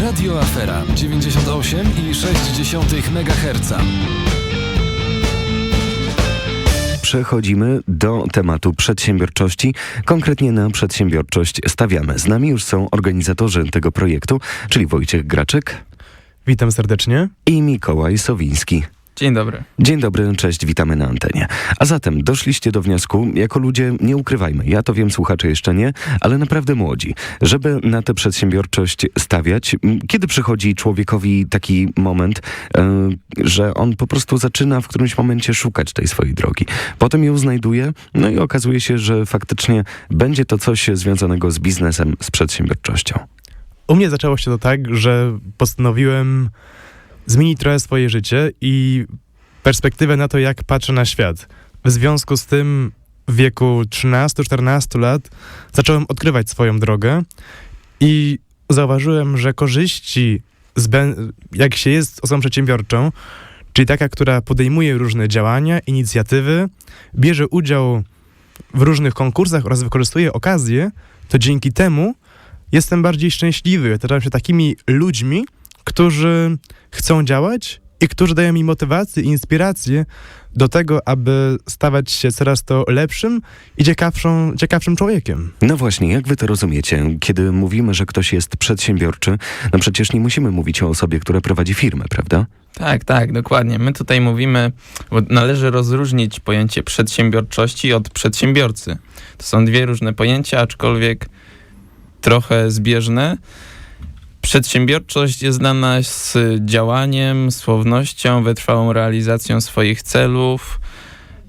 Radio Afera 98,6 MHz. Przechodzimy do tematu przedsiębiorczości. Konkretnie na przedsiębiorczość stawiamy. Z nami już są organizatorzy tego projektu, czyli Wojciech Graczek Witam serdecznie. i Mikołaj Sowiński. Dzień dobry. Dzień dobry, cześć, witamy na antenie. A zatem doszliście do wniosku, jako ludzie, nie ukrywajmy, ja to wiem, słuchacze jeszcze nie, ale naprawdę młodzi, żeby na tę przedsiębiorczość stawiać, kiedy przychodzi człowiekowi taki moment, e, że on po prostu zaczyna w którymś momencie szukać tej swojej drogi. Potem ją znajduje, no i okazuje się, że faktycznie będzie to coś związanego z biznesem, z przedsiębiorczością. U mnie zaczęło się to tak, że postanowiłem zmienić trochę swoje życie i perspektywę na to, jak patrzę na świat. W związku z tym w wieku 13-14 lat zacząłem odkrywać swoją drogę i zauważyłem, że korzyści, jak się jest osobą przedsiębiorczą, czyli taka, która podejmuje różne działania, inicjatywy, bierze udział w różnych konkursach oraz wykorzystuje okazje, to dzięki temu jestem bardziej szczęśliwy. Otaczam się takimi ludźmi, którzy chcą działać i którzy dają mi motywację i inspirację do tego, aby stawać się coraz to lepszym i ciekawszą, ciekawszym człowiekiem. No właśnie, jak wy to rozumiecie? Kiedy mówimy, że ktoś jest przedsiębiorczy, no przecież nie musimy mówić o osobie, która prowadzi firmę, prawda? Tak, tak, dokładnie. My tutaj mówimy, bo należy rozróżnić pojęcie przedsiębiorczości od przedsiębiorcy. To są dwie różne pojęcia, aczkolwiek trochę zbieżne. Przedsiębiorczość jest znana z działaniem, słownością, wytrwałą realizacją swoich celów.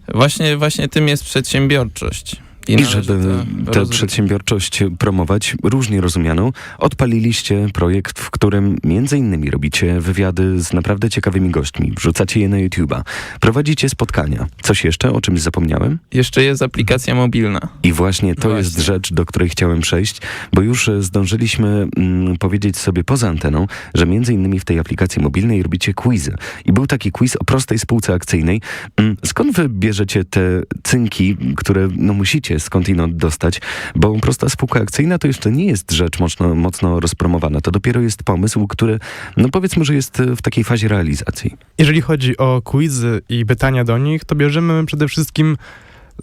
Właśnie, właśnie tym jest przedsiębiorczość. I należy żeby tę przedsiębiorczość promować, różnie rozumianą, odpaliliście projekt, w którym między innymi robicie wywiady z naprawdę ciekawymi gośćmi, wrzucacie je na YouTube'a, prowadzicie spotkania. Coś jeszcze, o czymś zapomniałem? Jeszcze jest aplikacja mobilna. I właśnie to Właśnie. jest rzecz, do której chciałem przejść, bo już e, zdążyliśmy mm, powiedzieć sobie poza anteną, że między innymi w tej aplikacji mobilnej robicie quizy. I był taki quiz o prostej spółce akcyjnej. Mm, Skąd wy bierzecie te cynki, które no, musicie skądinąd dostać? Bo prosta spółka akcyjna to jeszcze nie jest rzecz mocno, mocno rozpromowana. To dopiero jest pomysł, który, no powiedzmy, że jest w takiej fazie realizacji. Jeżeli chodzi o quizy i pytania do nich, to bierzemy przede wszystkim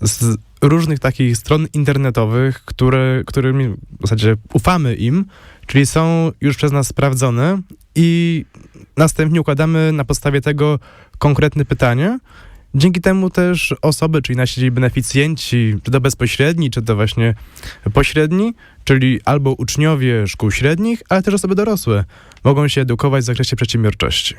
z różnych takich stron internetowych, które, którymi w zasadzie ufamy im, czyli są już przez nas sprawdzone i następnie układamy na podstawie tego konkretne pytania. Dzięki temu też osoby, czyli nasi beneficjenci, czy to bezpośredni, czy to właśnie pośredni, czyli albo uczniowie szkół średnich, ale też osoby dorosłe, mogą się edukować w zakresie przedsiębiorczości.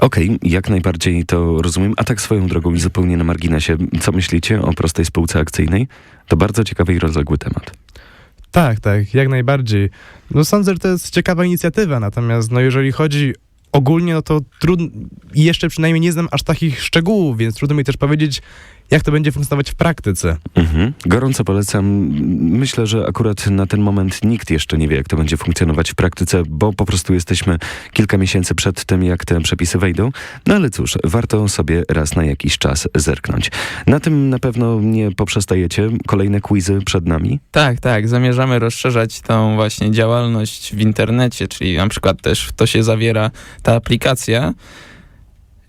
Okej, jak najbardziej to rozumiem. A tak swoją drogą i zupełnie na marginesie, co myślicie o prostej spółce akcyjnej? To bardzo ciekawy i rozległy temat. Tak, tak, jak najbardziej. No sądzę, że to jest ciekawa inicjatywa, natomiast no jeżeli chodzi ogólnie, no to trudno, jeszcze przynajmniej nie znam aż takich szczegółów, więc trudno mi też powiedzieć, jak to będzie funkcjonować w praktyce. Mhm. Gorąco polecam. Myślę, że akurat na ten moment nikt jeszcze nie wie, jak to będzie funkcjonować w praktyce, bo po prostu jesteśmy kilka miesięcy przed tym, jak te przepisy wejdą. No ale cóż, warto sobie raz na jakiś czas zerknąć. Na tym na pewno nie poprzestajecie. Kolejne quizy przed nami. Tak, tak. Zamierzamy rozszerzać tą właśnie działalność w internecie, czyli na przykład też w to się zawiera ta aplikacja.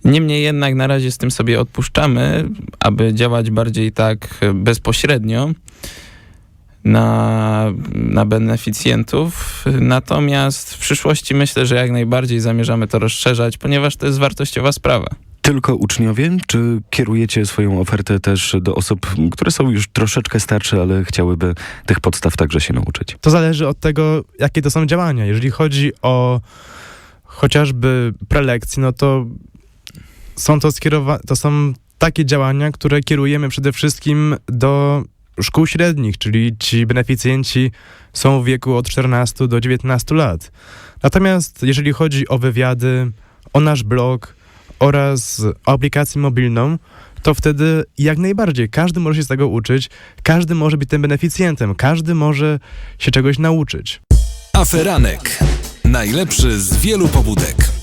Niemniej jednak na razie z tym sobie odpuszczamy, aby działać bardziej tak bezpośrednio na, na beneficjentów. Natomiast w przyszłości myślę, że jak najbardziej zamierzamy to rozszerzać, ponieważ to jest wartościowa sprawa. Tylko uczniowie, czy kierujecie swoją ofertę też do osób, które są już troszeczkę starsze, ale chciałyby tych podstaw także się nauczyć? To zależy od tego, jakie to są działania. Jeżeli chodzi o chociażby prelekcje, no to są to skierowa- to są takie działania, które kierujemy przede wszystkim do szkół średnich, czyli ci beneficjenci są w wieku od 14 do 19 lat. Natomiast jeżeli chodzi o wywiady, o nasz blog oraz o aplikację mobilną, to wtedy jak najbardziej każdy może się z tego uczyć, każdy może być tym beneficjentem, każdy może się czegoś nauczyć. Aferanek. Najlepszy z wielu pobudek.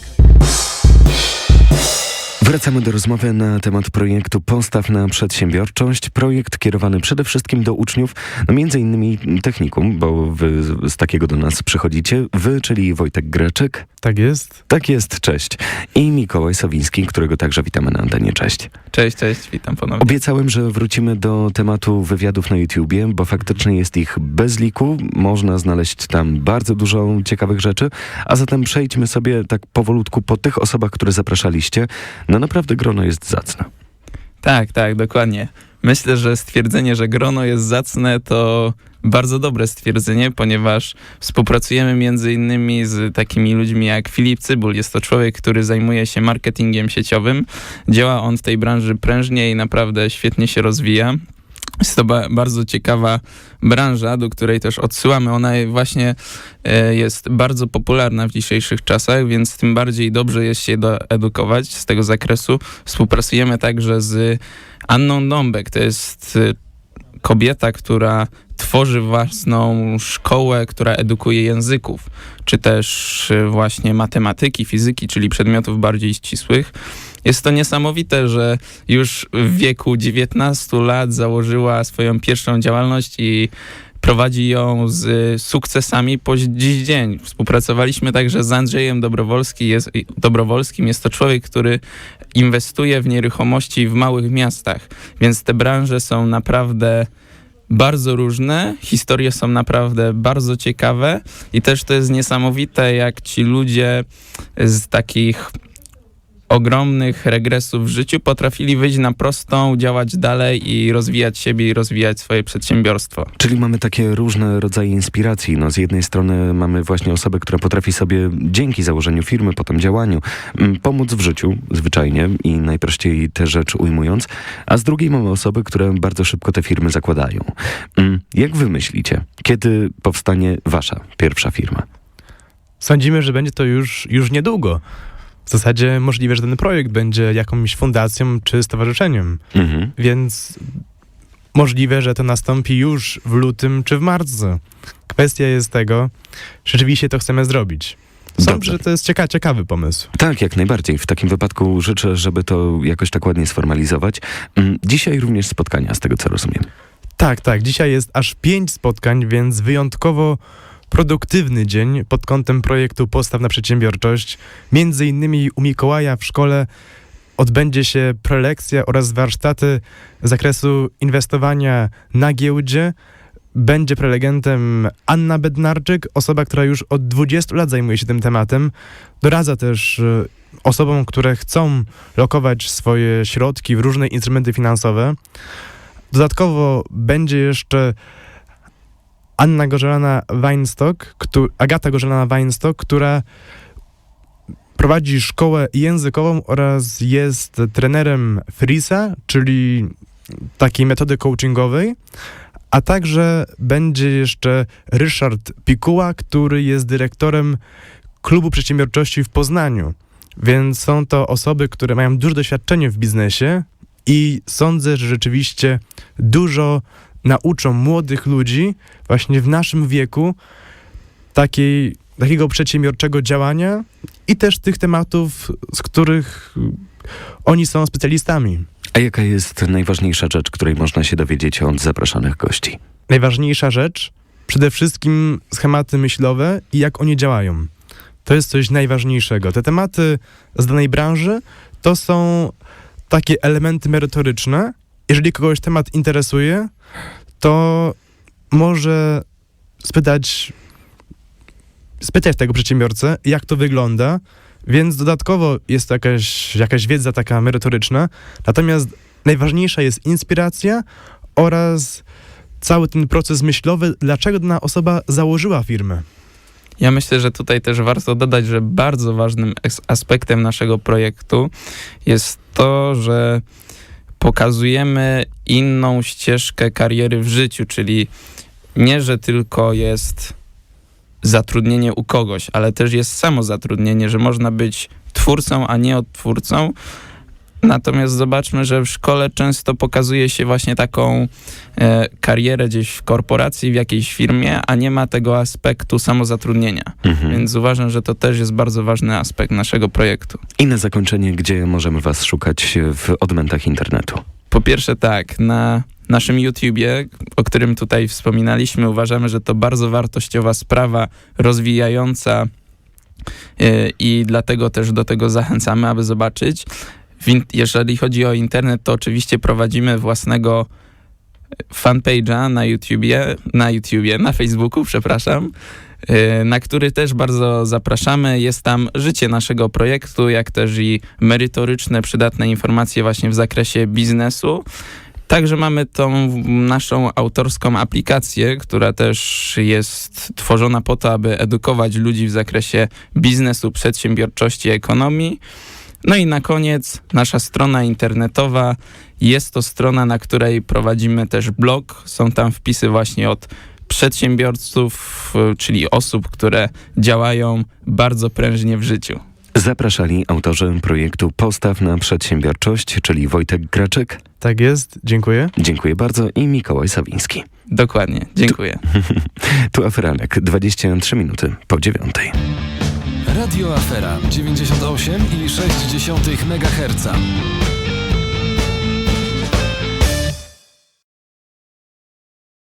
Wracamy do rozmowy na temat projektu Postaw na Przedsiębiorczość. Projekt kierowany przede wszystkim do uczniów, no między innymi technikum, bo wy z- takiego do nas przychodzicie. Wy, czyli Wojtek Greczek. Tak jest? Tak jest, cześć. I Mikołaj Sowiński, którego także witamy na antenie, cześć. Cześć, cześć, witam ponownie. Obiecałem, że wrócimy do tematu wywiadów na YouTubie, bo faktycznie jest ich bez liku. Można znaleźć tam bardzo dużo ciekawych rzeczy. A zatem przejdźmy sobie tak powolutku po tych osobach, które zapraszaliście. No naprawdę grono jest zacne. Tak, tak, dokładnie. Myślę, że stwierdzenie, że grono jest zacne, to bardzo dobre stwierdzenie, ponieważ współpracujemy między innymi z takimi ludźmi jak Filip Cybul. Jest to człowiek, który zajmuje się marketingiem sieciowym. Działa on w tej branży prężnie i naprawdę świetnie się rozwija. Jest to ba- bardzo ciekawa branża, do której też odsyłamy. Ona właśnie e, jest bardzo popularna w dzisiejszych czasach, więc tym bardziej dobrze jest się doedukować z tego zakresu. Współpracujemy także z Anną Dąbek. To jest e, kobieta, która tworzy własną szkołę, która edukuje języków, czy też e, właśnie matematyki, fizyki, czyli przedmiotów bardziej ścisłych. Jest to niesamowite, że już w wieku 19 lat założyła swoją pierwszą działalność i prowadzi ją z sukcesami po dziś dzień. Współpracowaliśmy także z Andrzejem Dobrowolski, jest, Dobrowolskim. Jest to człowiek, który inwestuje w nieruchomości w małych miastach, więc te branże są naprawdę bardzo różne, historie są naprawdę bardzo ciekawe i też to jest niesamowite, jak ci ludzie z takich ogromnych regresów w życiu potrafili wyjść na prostą, działać dalej i rozwijać siebie i rozwijać swoje przedsiębiorstwo. Czyli mamy takie różne rodzaje inspiracji. No, z jednej strony mamy właśnie osobę, która potrafi sobie dzięki założeniu firmy, potem działaniu, mm, pomóc w życiu zwyczajnie i najprościej tę rzecz ujmując, a z drugiej mamy osoby, które bardzo szybko te firmy zakładają. Mm, Jak wy myślicie, kiedy powstanie wasza pierwsza firma? Sądzimy, że będzie to już, już niedługo. W zasadzie możliwe, że ten projekt będzie jakąś fundacją czy stowarzyszeniem, Mhm. więc możliwe, że to nastąpi już w lutym czy w marcu. Kwestia jest tego, czy rzeczywiście to chcemy zrobić. Sądzę, że to jest cieka ciekawy pomysł. Tak, jak najbardziej. W takim wypadku życzę, żeby to jakoś tak ładnie sformalizować. Mm, Dzisiaj również spotkania, z tego co rozumiem. Tak, tak. Dzisiaj jest aż pięć spotkań, więc wyjątkowo produktywny dzień pod kątem projektu Postaw na Przedsiębiorczość. Między innymi u Mikołaja w szkole odbędzie się prelekcja oraz warsztaty z zakresu inwestowania na giełdzie. Będzie prelegentem Anna Bednarczyk, osoba, która już od 20 lat zajmuje się tym tematem. Doradza też e, osobom, które chcą lokować swoje środki w różne instrumenty finansowe. Dodatkowo będzie jeszcze Anna Gorzelana Weinstock, któ- Agata Gorzelana Weinstock, która prowadzi szkołę językową oraz jest trenerem Frisa, czyli takiej metody coachingowej. A także będzie jeszcze Ryszard Pikuła, który jest dyrektorem Klubu Przedsiębiorczości w Poznaniu. Więc są to osoby, które mają duże doświadczenie w biznesie i sądzę, że rzeczywiście dużo nauczą młodych ludzi właśnie w naszym wieku takiej, takiego przedsiębiorczego działania i też tych tematów, z których oni są specjalistami. A jaka jest najważniejsza rzecz, której można się dowiedzieć od zapraszanych gości? Najważniejsza rzecz, przede wszystkim schematy myślowe i jak oni działają. To jest coś najważniejszego. Te tematy z danej branży to są takie elementy merytoryczne. Jeżeli kogoś temat interesuje, to może spytać, spytać tego przedsiębiorcę, jak to wygląda, więc dodatkowo jest jakaś, jakaś wiedza taka merytoryczna. Natomiast najważniejsza jest inspiracja oraz cały ten proces myślowy, dlaczego dana osoba założyła firmę. Ja myślę, że tutaj też warto dodać, że bardzo ważnym aspektem naszego projektu jest to, że pokazujemy inną ścieżkę kariery w życiu, czyli nie, że tylko jest zatrudnienie u kogoś, ale też jest samo zatrudnienie, że można być twórcą, a nie odtwórcą. Natomiast zobaczmy, że w szkole często pokazuje się właśnie taką e, karierę gdzieś w korporacji, w jakiejś firmie, a nie ma tego aspektu samozatrudnienia. Mhm. Więc uważam, że to też jest bardzo ważny aspekt naszego projektu. I na zakończenie, gdzie możemy was szukać w odmętach internetu? Po pierwsze tak, na naszym YouTubie, o którym tutaj wspominaliśmy, uważamy, że to bardzo wartościowa sprawa, rozwijająca yy, i dlatego też do tego zachęcamy, aby zobaczyć. Jeżeli chodzi o internet, to oczywiście prowadzimy własnego fanpage'a na YouTubie, na YouTubie, na Facebooku, przepraszam, yy, na który też bardzo zapraszamy. Jest tam życie naszego projektu, jak też i merytoryczne, przydatne informacje właśnie w zakresie biznesu. Także mamy tą naszą autorską aplikację, która też jest tworzona po to, aby edukować ludzi w zakresie biznesu, przedsiębiorczości, ekonomii. No i na koniec nasza strona internetowa. Jest to strona, na której prowadzimy też blog. Są tam wpisy właśnie od przedsiębiorców, y, czyli osób, które działają bardzo prężnie w życiu. Zapraszali autorzy projektu Postaw na Przedsiębiorczość, czyli Wojtek Graczek. Tak jest, dziękuję. Dziękuję bardzo i Mikołaj Sawiński. Dokładnie, dziękuję. Tu Aferanek, 23 minuty po dziewiątej. Radio Afera 98,6 MHz.